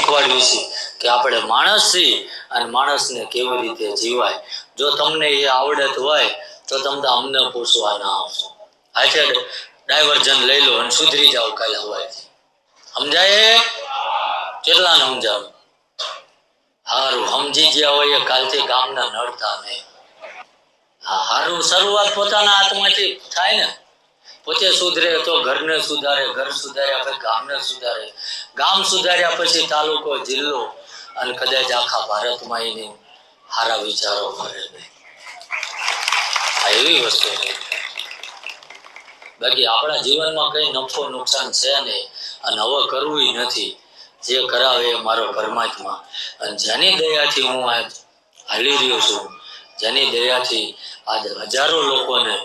શીખવાડ્યું છે કે આપણે માણસ છીએ અને માણસને કેવી રીતે જીવાય? જો તમને એ આવડત હોય, તો તમને અમને પૂછવા ના આવશો આજે ડાયવર્જન લઈ લો અને સુધરી જાઓ કાલે હવાથી સમજાય કેટલા ને સમજાવ? હારું, સમજી ગયા હોય કાલથી ગામના નડતા નહીં. હા, હારું, શરૂઆત પોતાના હાથમાંથી થાય ને. પોતે સુધરે તો ઘરને સુધારે, ઘર સુધાર્યા પછી ગામને સુધારે. ગામ સુધાર્યા પછી તાલુકો, જિલ્લો અને કદાચ આખા ભારતમાં એને સારા વિચારો કરે આ એવી વસ્તુ બાકી આપણા જીવનમાં કઈ નફો નુકસાન છે નહીં અને હવે કરવું નથી. જે કરાવે એ મારો પરમાત્મા. અને જેની દયાથી હું આજ હાલી રહ્યો છું, જેની દયાથી આજ હજારો લોકોને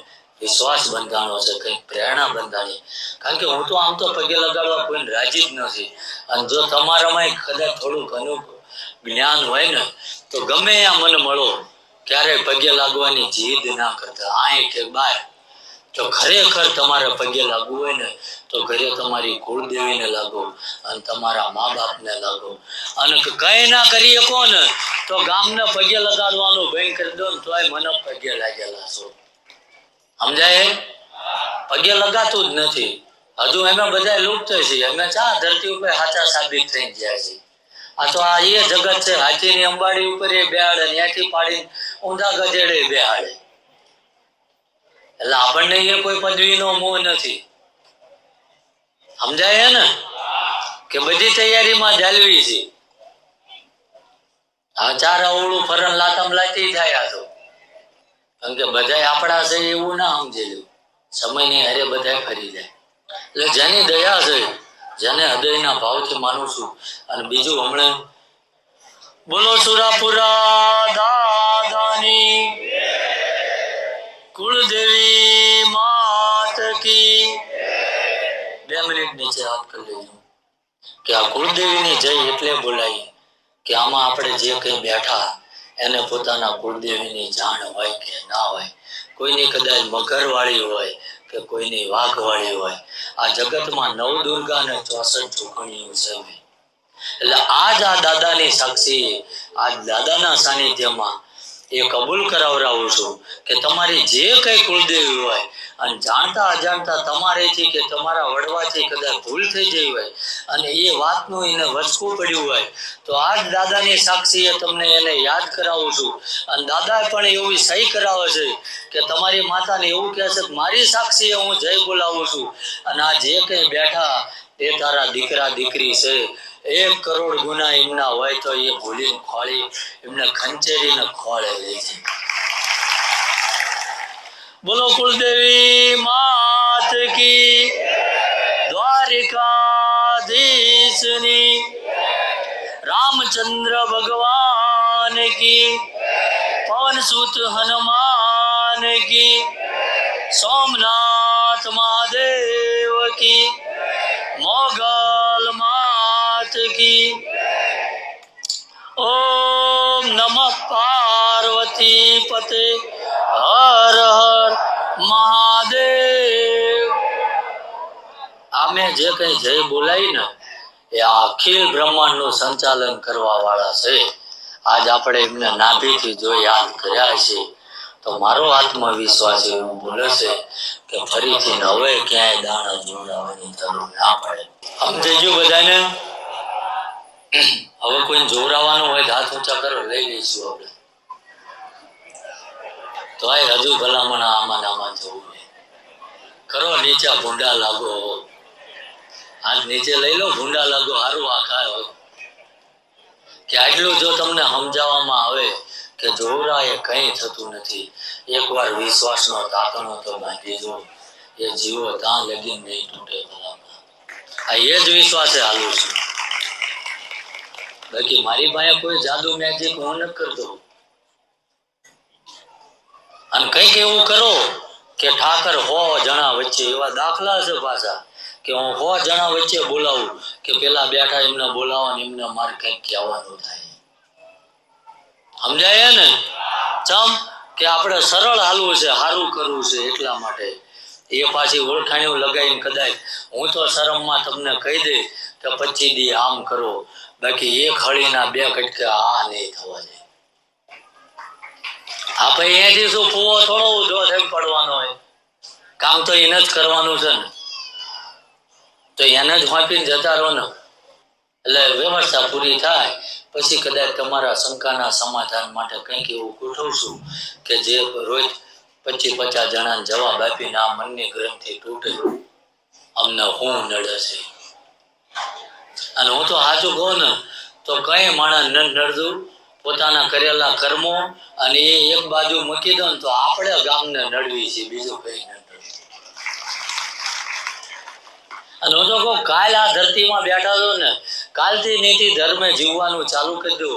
વિશ્વાસ બંધાણો છે, કંઈક પ્રેરણા બંધાણી. કારણ કે હું તો આમ તો પગે લગાડવા કોઈને રાજી જ નથી. અને જો તમારામાં કદાચ થોડું ઘણું જ્ઞાન હોય ને, તો ગમે આ મને મળો. ક્યારેય પગે લાગવાની જીદ ના કરતા. આય કે બાય. જો ખરેખર તમારે પગે લાગવું હોય ને, તો ઘરે તમારી કુળદેવીને લાગો અને તમારા મા બાપને લાગો. અને કઈ ના કરીએ કોને તો ગામને પગે લગાડવાનું બંધ કરી દો ને તોય મને પગે લાગેલા છો. સમજાય? પગે લગાતું જ નથી. હજુ અમે બધા લુપ્ત છે. અમે ચા ધરતી ઉપર સાચા સાબિત થઈ ગયા છે. આ તો આ એ જગત છે. હાથીની અંબાડી ઉપર એ બેહાડે ત્યાંથી પાડી ઊંધા ગધેડે બેહાડે. એટલે આપણને એ કોઈ પદવીનો મોહ નથી. સમજાય ને? કે બધી તૈયારીમાં જાળવી છે. આ ચાર અવળું ફરણ લાતમ લાતી થાય આ તો. કારણ કે બધા આપણા છે એવું ના સમજેલું સમયની હારે બધા ફરી જાય. એટલે જેની દયા છે, જેને હૃદયના ભાવથી માનું છું. અને બીજું હમણાં બોલો સુરાપુરા દાદાની. કુળદેવી માત બે મિનિટ નીચે હાથ કરી લેજો કે આ કુળદેવીની જય એટલે બોલાય. કે આમાં આપણે જે કંઈ બેઠા એને પોતાના કુળદેવીની જાણ હોય કે ના હોય, કોઈની કદાચ મગરવાળી હોય કે કોઈની વાઘવાળી હોય, આ જગતમાં નવ દુર્ગા અને ચોસઠ ચૂંટણીઓ છે એટલે આજ આ દાદાની સાક્ષી આ દાદાના સાનિધ્યમાં એ કબૂલ કરાવરાવું છું કે તમારી જે કઈ કુળદેવી હોય અને જાણતા અજાણતા તમારેથી કે તમારા વડવાથી કદાચ ભૂલ થઈ જઈ હોય અને એ વાતનું એને વચકું પડ્યું હોય, તો આજ દાદાની સાક્ષીએ તમને એને યાદ કરાવું છું. અને દાદા પણ એવી સહી કરાવે છે કે તમારી માતાને એવું કહે છે કે મારી સાક્ષીએ હું જય બોલાવું છું. અને આ જે કંઈ બેઠા એ તારા દીકરા દીકરી છે એક કરોડ ગુના એમના હોય તો એ ભૂલીને ખોળી, એમને ખંચેરીને ખોળે લે છે. બોલો કુલદેવી માત કી દ્વારિકાધીશની, રામચંદ્ર ભગવાન કી પવન સુત હનુમાન કી, સોમનાથ મહાદેવ કી પતે હર હર મહાદેવ આમે જે કઈ જય બોલાય ને, એ અખિલ બ્રહ્માંડનું સંચાલન કરવા વાળા છે. આજ આપણે એમને નાભીથી જો યાદ કર્યા છે તો મારો આત્મવિશ્વાસ એવું બોલે છે કે ફરીથી હવે ક્યાંય દાણા જોડાવાની જરૂર ના પડે. સમજાઈ ગયું બધાને. હવે કોઈ જોરાવાનું હોય હાથ ઊંચા કરો, લઈ લઈશું આપણે. તો આ હજુ ભલામણ આમાં આમાં જવું નહીં. કરો, નીચા ભૂંડા લાગો હાથ નીચે લઈ લો, ભૂંડા લાગો સારું આખા કે આટલું જો તમને સમજાવવામાં આવે કે જોરા એ કંઈ થતું નથી. એકવાર વિશ્વાસનો તાકનો તો બાંધી જો એ જીવો ત્યાં લગી નહીં તૂટે ભલામણ. આ એ જ વિશ્વાસે હાલું છું. બાકી મારી પાસે કોઈ જાદુ મેજિક હું નથી કરતો. અને કંઈક એવું કરો કે ઠાકર હો જણા વચ્ચે, એવા દાખલા છે પાછા, કે હું હો જણા વચ્ચે બોલાવું, કે પેલા બેઠા એમને બોલાવો એમને મારે કંઈક કહેવાનું થાય. સમજાય ને? ચમ કે આપણે સરળ હાલવું છે સારું કરવું છે એટલા માટે. એ પાછી ઓળખાણીઓ લગાવીને કદાચ હું તો શરમમાં તમને કહી દે કે પચી દી આમ કરો, બાકી એક હળીના બે કટકા આ નહીં થવા દે. આપણે અહીંયાથી શું ફૂવો થોડો ઉધો થઈને પડવાનો હોય. કામ તો એને જ કરવાનું છે ને. તો એને જ વાંપીને જતા રહો ને. એટલે વ્યવસ્થા પૂરી થાય. પછી કદાચ તમારા શંકાના સમાધાન માટે કંઈક એવું ગોઠવશું કે જે રોજ પચીસ પચાસ જણાને જવાબ આપીને આ મનની ગ્રંથિ તૂટે. અમને હું નડે છે. અને હું તો સાચું કહું ને, તો કઈ માણસ ન નડતું. પોતાના કરેલા કર્મો અને એ એક બાજુ મૂકી દો તો આપણે ગામને નડવી છે, બીજું કઈ અને હું તો કહું, કાલ આ ધરતીમાં બેઠા છો ને, કાલથી નીતિ ધર્મે જીવવાનું ચાલુ કરી દો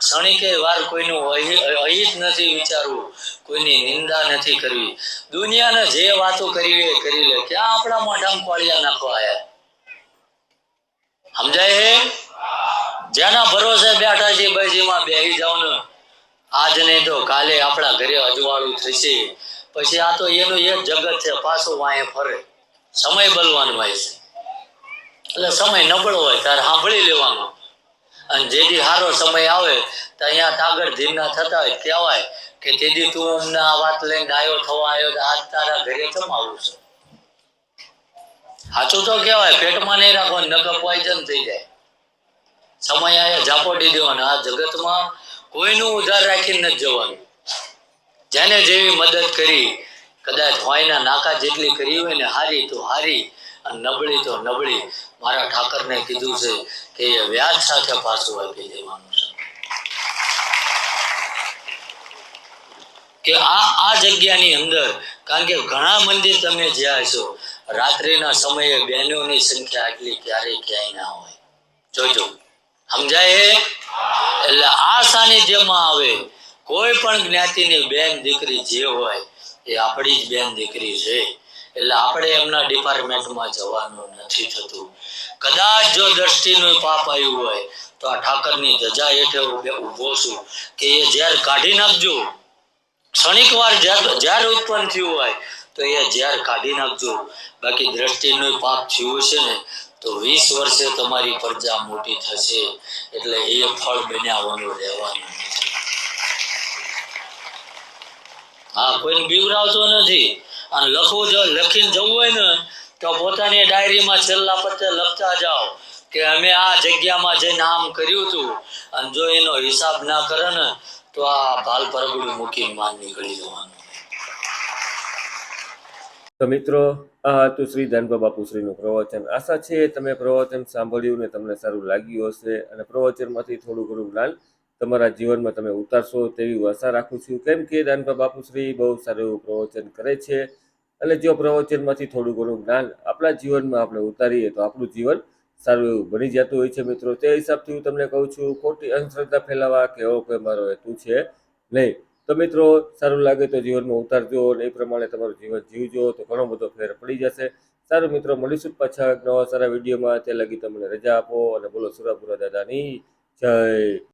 ક્ષણિકે વાર કોઈનું અહિત નથી વિચારવું, કોઈની નિંદા નથી કરવી. દુનિયાને જે વાતો કરી એ કરી લે. ક્યાં આપણા મોઢામાં પાળિયા નાખવા આયા? સમજાય હે? જેના ભરોસે બેઠા છે બજીમાં બેહી જાવ ને આજ નહીં તો કાલે આપણા ઘરે અજવાળું થશે. પછી આ તો એનું એક જગત છે, પાછું વાંહે ફરે. સમય બલવાન હોય છે. એટલે સમય નબળો હોય ત્યારે સાંભળી લેવાનો. અને જેથી સારો સમય આવે, તો અહીંયા કાગળ ધીરના થતા હોય, કહેવાય કે તેથી તું અમને આ વાત લઈને આવ્યો થવા આવ્યો આજ તારા ઘરે કેમ આવું છે? સાચું તો કહેવાય, પેટમાં નહીં રાખો નકર પોઈઝન થઈ જાય. સમય આયા દીધો અને આ જગતમાં કોઈનું ઉધાર રાખીને નથી જવાનું. જેને જેવી મદદ કરી, કદાચ હોયના નાકા જેટલી કરી હોય ને, હારી તો હારી અને નબળી તો નબળી. મારા ઠાકરને કીધું છે કે એ વ્યાજ સાથે પાછું આપી દેવાનું છે. કે આ આ જગ્યાની અંદર, કારણ કે ઘણા મંદિર તમે જ્યાં છો રાત્રિના સમયે બહેનોની સંખ્યા એટલી ક્યારેય ક્યાંય ના હોય. જોજો. સમજાય એટલે આ સાનિધ્યમાં આવે. કોઈ પણ જ્ઞાતિની બેન દીકરી જે હોય, એ આપણી જ બેન દીકરી છે. એટલે આપણે એમના ડિપાર્ટમેન્ટમાં જવાનું નથી થતું. કદાચ જો દ્રષ્ટિનું પાપ આવ્યું હોય, તો આ ઠાકરની ધજા હેઠળ ઊભો છું કે એ ઝેર કાઢી નાખજો. ક્ષણિક વાર જ્યારે ઉત્પન્ન થયું હોય, તો એ ઝેર કાઢી નાખજો. બાકી દ્રષ્ટિનું પાપ થયું છે ને તો વીસ વર્ષે તમારી પ્રજા મોટી થશે એટલે એ ફળ બન્યાવાનું રહેવાનું હા કોઈને બીવરાવતો નથી. અને લખવું જો લખીને જવું હોય ને, તો પોતાની ડાયરીમાં છેલ્લા પત્તે લખતા જાઓ કે અમે આ જગ્યામાં જઈને આમ કર્યું હતું. અને જો એનો હિસાબ ના કરે ને, તો આ ભાલ પરગડું મૂકીને માન નીકળી જવાનું. તો મિત્રો, આ હતું શ્રી ધનભા બાપુશ્રીનું પ્રવચન. આશા છે તમે પ્રવચન સાંભળ્યું ને તમને સારું લાગ્યું હશે અને પ્રવચનમાંથી થોડું ઘણું જ્ઞાન તમારા જીવનમાં તમે ઉતારશો તેવી આશા રાખું છું. કેમ કે દાનભા બાપુશ્રી બહુ સારું એવું પ્રવચન કરે છે અને જો પ્રવચનમાંથી થોડું ઘણું જ્ઞાન આપણા જીવનમાં આપણે ઉતારીએ તો આપણું જીવન સારું એવું બની જતું હોય છે મિત્રો. તે હિસાબથી હું તમને કહું છું, ખોટી અંધશ્રદ્ધા ફેલાવા કે એવો કોઈ મારો હેતુ છે નહીં. તો મિત્રો, સારું લાગે તો જીવનમાં ઉતારજો અને એ પ્રમાણે તમારું જીવન જીવજો તો ઘણો બધો ફેર પડી જશે. સારું મિત્રો, મળીશું પાછા નવા સારા વિડીયોમાં. તે લગી તમને રજા આપો અને બોલો સુરાપુરા દાદાની જય.